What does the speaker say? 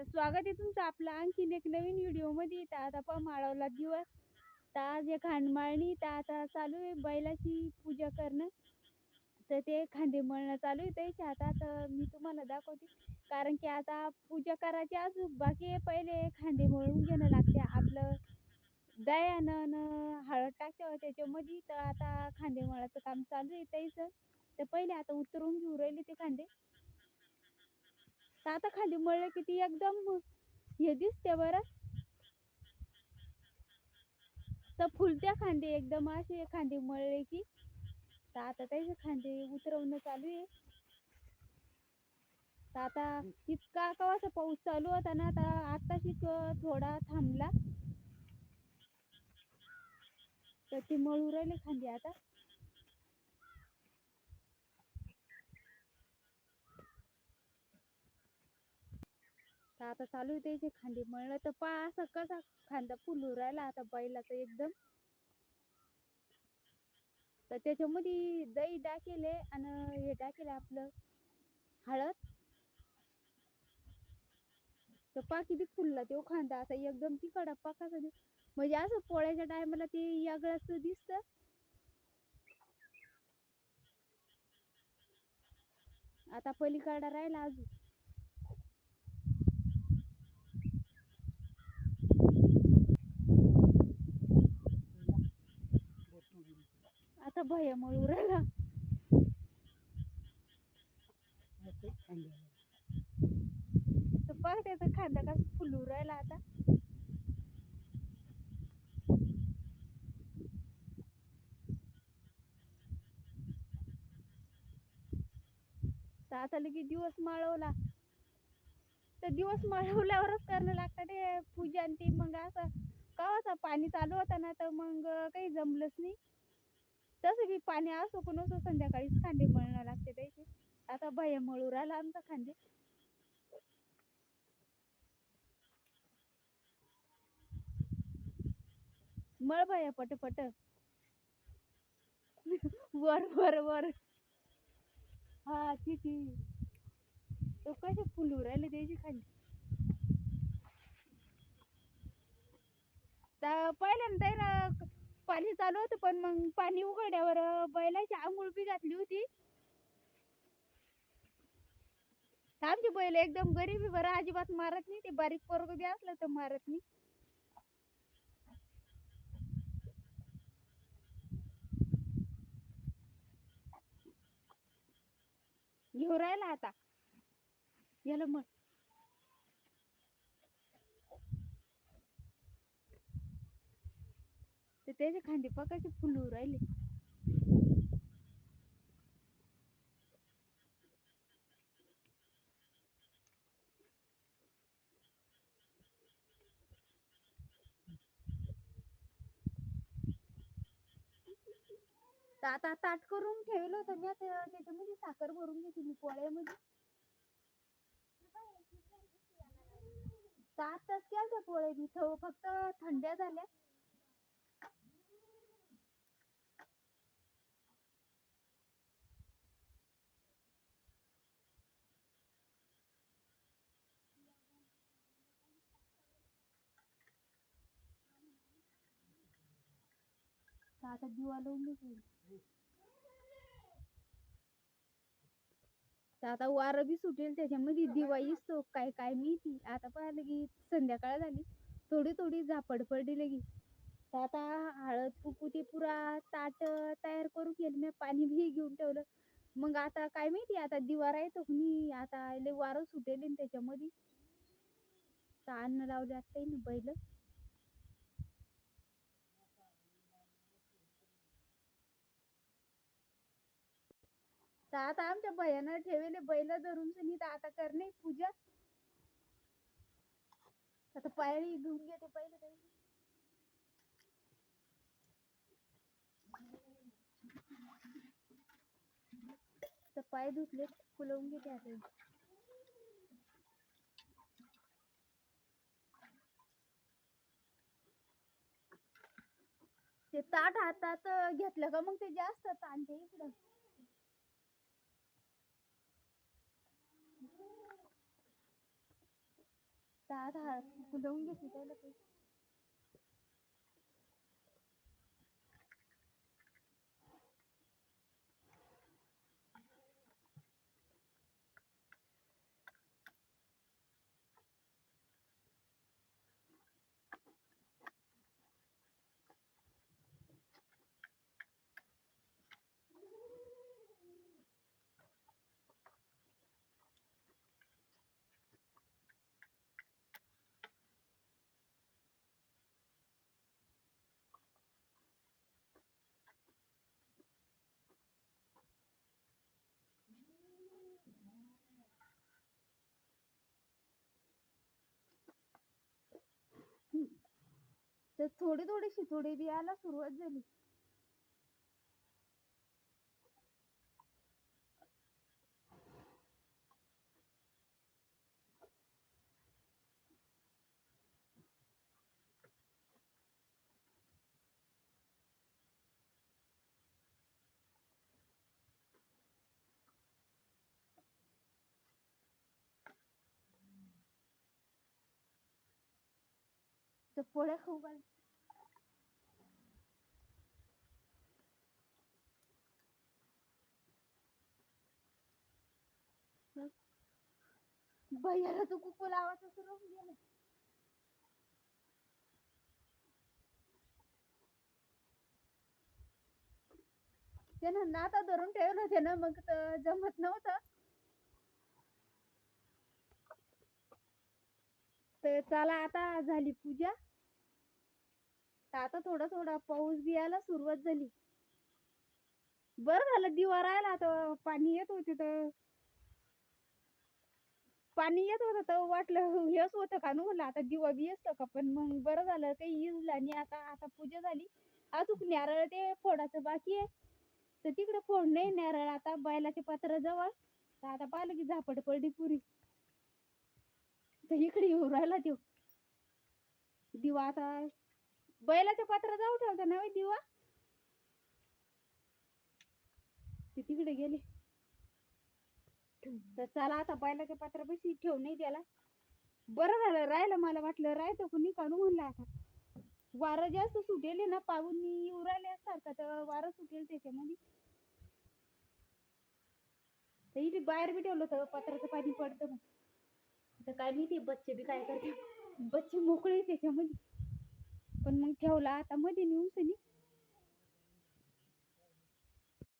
तर स्वागत आहे तुमचं आपलं आणखीन एक नवीन व्हिडिओमध्ये तर आता पहा माळवला दिवस. तर आज एक खांडमाळणी तर आता चालू आहे बैलाची पूजा करणं. तर ते खांदे मळणं चालू आहे त्याच्या आता तर मी तुम्हाला दाखवते. कारण की आता पूजा करायची अजून बाकी पहिले खांदे मळून घेणं लागते. आपलं दयानं हळद टाकते त्याच्यामध्ये तर आता खांदे मळाचं काम चालू आहे त्याचं. तर पहिले आता उतरून घेऊ राहिले ते खांदे. तर आता खाली मळलं की ती एकदम हे दिसते बरं. तर फुलत्या खांदे एकदम असे खांदे मळले की तर आता त्याचे खांदे उतरवणं चालू आहे. तर आता इतका कवाचा पाऊस चालू होता ना आता आताशी थोडा थांबला. तर ती मळू राहिले खांदे आता. तर आता चालू आहे त्याचे खांदे. मळणं तर पा असा कसा खांदा फुलू राहिला आता बैलाचा एकदम. तर त्याच्यामध्ये दही टाकेले आणि हे टाकेले आपलं हळद. तर पा किती फुलला तो खांदा. असा एकदम तिकडा पाकाचा म्हणजे असं पोळ्याच्या टायमाला ते यागळाच दिसत. आता पलीकडा राहिला अजून. आता भया मळू राहिला बघ त्याचा खांदा कस फुलू राहिला आता. आता लगे दिवस माळवला. तर दिवस माळवल्यावरच करणं लागतं ते पूजा आणि ते मग असं कवाचा पाणी चालू होता ना तर मग काही जमलंच नाही. तसं बी पाणी असो पण असो संध्याकाळीच खांदे मळणं लागते त्याचे आता भया मळू राहिला आमचा खांदे. मळ भया पट पट वर वर वर. हा किती तो. कसे फुलू राहिले त्याची खाली पहिल्यांदा ना पाणी चालू होतं पण मग पाणी उघडल्यावर बैलाची आंघोळ बी घातली होती. आमची बैल एकदम गरीबी बरं अजिबात मारत नाही ते बारीक पोरग बी असलं तर मारत नाही. घेऊ राहिला आता. याला मग तर त्याचे खांदी पकायचे फुलू राहिले. तर आता ताट करून ठेवलं होतं मी आता त्याच्यामध्ये साखर भरून घेते मी पोळ्यामध्ये. तर आताच केलं पोळ्या मी थो- फक्त थंड्या झाल्या. आता दिवा लावून घेते तर आता वारं बी सुटेल त्याच्यामध्ये दिवाळी तो काय काय माहिती. आता पाहिलं की संध्याकाळ झाली थोडी थोडी झापड पडली लगी तर आता हळद फुकू ते पुरा ताट तयार करून केलं मी पाणी बी घेऊन ठेवलं. मग आता काय माहिती आता दिवार आहे तो मी आता लय वारं सुटेल त्याच्यामध्ये. तर अन्न लावले आता ना बैल. तर आता आमच्या भयानं ठेवले बैल धरून सनी तर आता करणे पूजा. आता पायरी धुवून घेते पहिले त्याची. तर पाय धुतले फुलवून घेते आता. ते ताट हातात घेतलं का मग ते जास्त ताणते इकडं? तर आता हा लावून घेतली त्याला तर थोडी थोडीशी थोडी बी यायला सुरुवात झाली. तर पोळ्या खाऊ घाल भैयाला तर कुकू लावायचं सुरू गेलं त्यानं नाता धरून ठेवलं त्यानं मग जमत नव्हतं तर चला आता झाली पूजा तर आता थोडा थोडा पाऊस बी यायला सुरुवात झाली. बरं झालं दिवा राहिला आता. पाणी येत होते तर. पाणी येत होतं तर वाटलं हेच होतं का न आता दिवा बी असतो का पण मग बरं झालं काही इजला आणि आता आता पूजा झाली. अजून नारळ ते फोडाचं बाकी आहे. तर तिकडे फोड नाही नारळ. आता बैलाचे पात्र जवळ. तर आता पाहिलं की झापड पडली पुरी. तर इकडे येऊ राहिला तो. दिवा आता बैलाच्या पात्रात जाऊ ठेवता ना दिवा? ते तिकडे गेले. तर चला आता बैलाच्या पात्रापाशी ठेव नाही त्याला. बरं झालं राहिलं मला वाटलं राहतो कुणी काढू म्हणलं आता. वारं जास्त सुटेल ना पाहून येऊ राहिले सारखं तर वारं सुटेल त्याच्यामध्ये. तर इथे बाहेर बी ठेवलं होतं पत्राचं पाणी पडतं मग आता काय माहिती बच्चे बी काय करते बच्चे मोकळे त्याच्यामध्ये. पण मग ठेवला. आता मध्ये नेऊन सनी